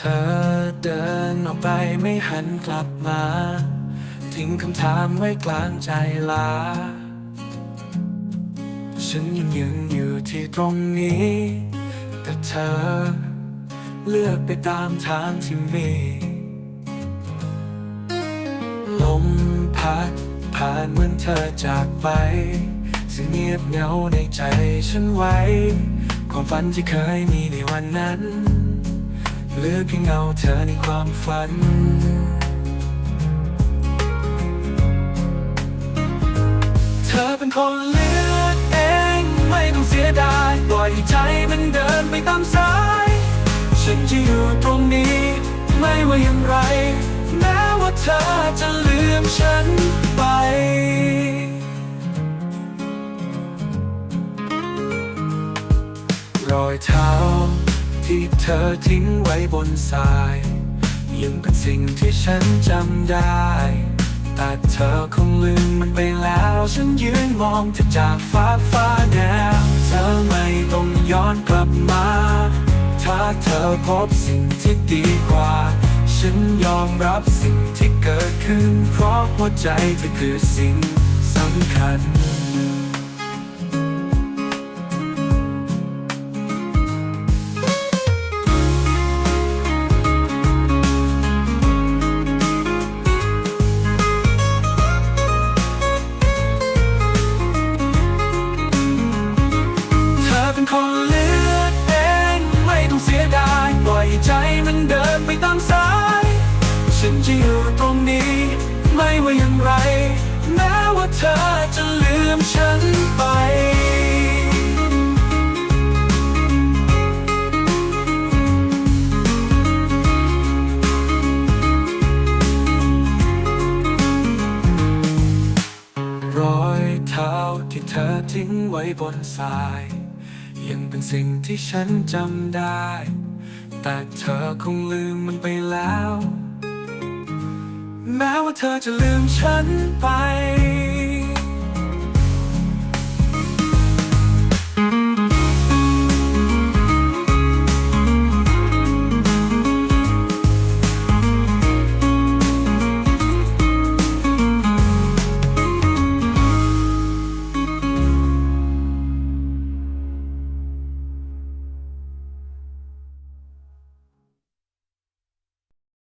เธอเดินออกไปไม่หันกลับมา ทิ้งคำถามไว้กลางใจลา ฉันยังยืนอยู่ที่ตรงนี้ แต่เธอ เลือกไปตามทางที่มี ลมพัดผ่านเหมือนเธอจากไปซึ่งเงียบเหงาในใจฉันไว้ ความฝันที่เคยมีในวันนั้น ลือเพียงเงาเธอในความฝัน เธอเป็นคนเลือกเอง ไม่ต้องเสียดายปล่อยให้ใจมันเดินไปตามสาย ฉันจะอยู่ตรงนี้ ไม่ว่าอย่างไร แม้ว่าเธอจะลืมฉันไปรอยเท้า ที่เธอทิ้งไว้บนทราย ยังเป็นสิ่งที่ฉันจำได้ แต่เธอคงลืมมันไปแล้ว ฉันยืนมองเธอจากฟ้าฟ้าแนวเธอไม่ต้องย้อนกลับมา ถ้าเธอพบสิ่งที่ดีกว่า ฉันยอมรับสิ่งที่เกิดขึ้น เพราะหัวใจเธอคือสิ่งสำคัญ งเสียดายปล่อยใจมันเดินไปตามสาย ฉันจะอยู่ตรงนี้ ไม่ว่าอย่างไร แม้ว่าเธอจะลืมฉันไปรอยเท้าที่เธอทิ้งไว้บนทราย ยังเป็นสิ่งที่ฉันจำได้ แต่เธอคงลืมมันไปแล้ว แม้ว่าเธอจะลืมฉันไป